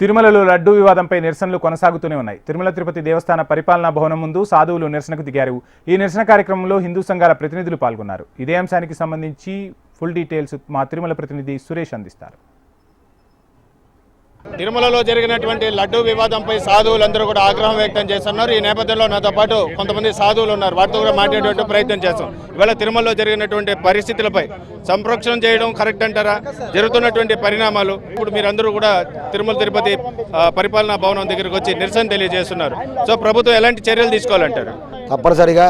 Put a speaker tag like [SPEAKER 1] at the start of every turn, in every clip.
[SPEAKER 1] తిరుమలలో లడ్డూ వివాదంపై నిరసనలు కొనసాగుతూనే ఉన్నాయి. తిరుమల తిరుపతి దేవస్థాన పరిపాలనా భవనం ముందు సాధువులు నిరసనకు దిగారు. ఈ నిరసన కార్యక్రమంలో హిందూ సంఘాల ప్రతినిధులు పాల్గొన్నారు. ఇదే అంశానికి సంబంధించి ఫుల్ డీటెయిల్స్ మా తిరుమల ప్రతినిధి సురేష్ అందిస్తారు.
[SPEAKER 2] తిరుమలలో జరిగినటువంటి లడ్డూ వివాదంపై సాధువులందరూ కూడా ఆగ్రహం వ్యక్తం చేస్తున్నారు. ఈ నేపథ్యంలో నాతో పాటు కొంతమంది సాధువులు ఉన్నారు. వారితో కూడా మాట్లాడేటువంటి ప్రయత్నం చేస్తాం. ఇవాళ తిరుమలలో జరిగినటువంటి పరిస్థితులపై సంరక్షణ చేయడం కరెక్ట్ అంటారా? జరుగుతున్నటువంటి పరిణామాలు. ఇప్పుడు మీరందరూ కూడా తిరుమల తిరుపతి పరిపాలనా భవనం దగ్గరికి వచ్చి నిరసన తెలియజేస్తున్నారు. సో ప్రభుత్వం ఎలాంటి చర్యలు తీసుకోవాలంటారు?
[SPEAKER 3] తప్పనిసరిగా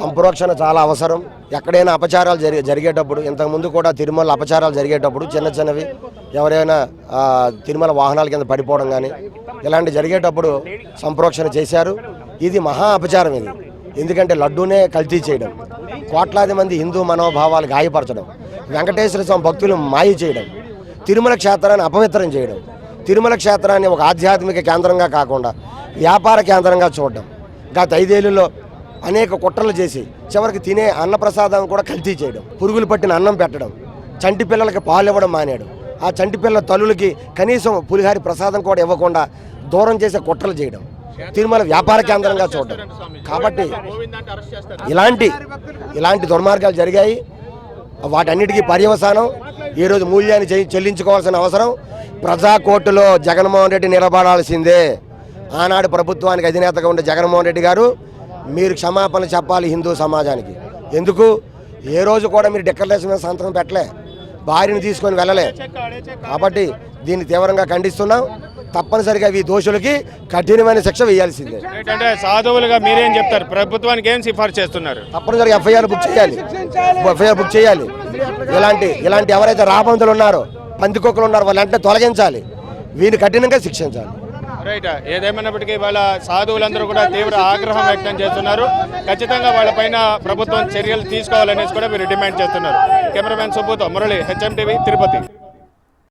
[SPEAKER 3] సంప్రోక్షణ చాలా అవసరం. ఎక్కడైనా అపచారాలు జరిగే జరిగేటప్పుడు ఇంతకుముందు కూడా తిరుమల అపచారాలు జరిగేటప్పుడు చిన్న చిన్నవి ఎవరైనా తిరుమల వాహనాల కింద పడిపోవడం కానీ ఇలాంటి జరిగేటప్పుడు సంప్రోక్షణ చేశారు. ఇది మహా అపచారం ఇది. ఎందుకంటే లడ్డూనే కల్తీ చేయడం కోట్లాది మంది హిందూ మనోభావాలు గాయపరచడం వెంకటేశ్వర స్వామి భక్తులు మాయ చేయడం తిరుమల క్షేత్రాన్ని అపవిత్రం చేయడం తిరుమల క్షేత్రాన్ని ఒక ఆధ్యాత్మిక కేంద్రంగా కాకుండా వ్యాపార కేంద్రంగా చూడడం గత ఐదేళ్ళలో అనేక కుట్రలు చేసి చివరికి తినే అన్నప్రసాదం కూడా కల్తీ చేయడం పురుగులు పట్టిన అన్నం పెట్టడం చంటి పిల్లలకి పాలు ఇవ్వడం మానేడు ఆ చంటిపిల్ల తల్లులకి కనీసం పులిహారి ప్రసాదం కూడా ఇవ్వకుండా దూరం చేసే కుట్రలు చేయడం తిరుమల వ్యాపార కేంద్రంగా చూడడం. కాబట్టి ఇలాంటి ఇలాంటి దుర్మార్గాలు జరిగాయి. వాటన్నిటికీ పర్యవసానం. ఈరోజు మూల్యాన్ని చెల్లించుకోవాల్సిన అవసరం. ప్రజా కోర్టులో జగన్మోహన్ రెడ్డి నిలబడాల్సిందే. ఆనాడు ప్రభుత్వానికి అధినేతగా ఉండే జగన్మోహన్ రెడ్డి గారు మీరు క్షమాపణ చెప్పాలి హిందూ సమాజానికి. ఎందుకు? ఏ రోజు కూడా మీరు డిక్లరేషన్ మీద సంతకం పెట్టలే. భార్యను తీసుకొని వెళ్ళలే. కాబట్టి దీన్ని తీవ్రంగా ఖండిస్తున్నాం. తప్పనిసరిగా ఈ దోషులకి కఠినమైన శిక్ష వేయాల్సిందే.
[SPEAKER 2] ఏంటంటే సాధువులుగా మీరేం చెప్తారు? ప్రభుత్వానికి ఏం సిఫార్సు చేస్తున్నారు?
[SPEAKER 3] తప్పనిసరిగా ఎఫ్ఐఆర్ బుక్ చేయాలి. ఎఫ్ఐఆర్ బుక్ చేయాలి. ఇలాంటి ఇలాంటి ఎవరైతే రాబందులు ఉన్నారో పందికొక్కలు ఉన్నారో వాళ్ళంటే తొలగించాలి. వీరిని కఠినంగా శిక్షించాలి.
[SPEAKER 2] రైట్ ఏదేమైనప్పటికీ వాళ్ళ సాధువులందరూ కూడా తీవ్ర ఆగ్రహం వ్యక్తం చేస్తున్నారు. ఖచ్చితంగా వాళ్ళపైన ప్రభుత్వం చర్యలు తీసుకోవాలనేసి కూడా మీరు డిమాండ్ చేస్తున్నారు. కెమెరామెన్ సుబ్బుతో మురళి హెచ్ఎం టీవీ తిరుపతి.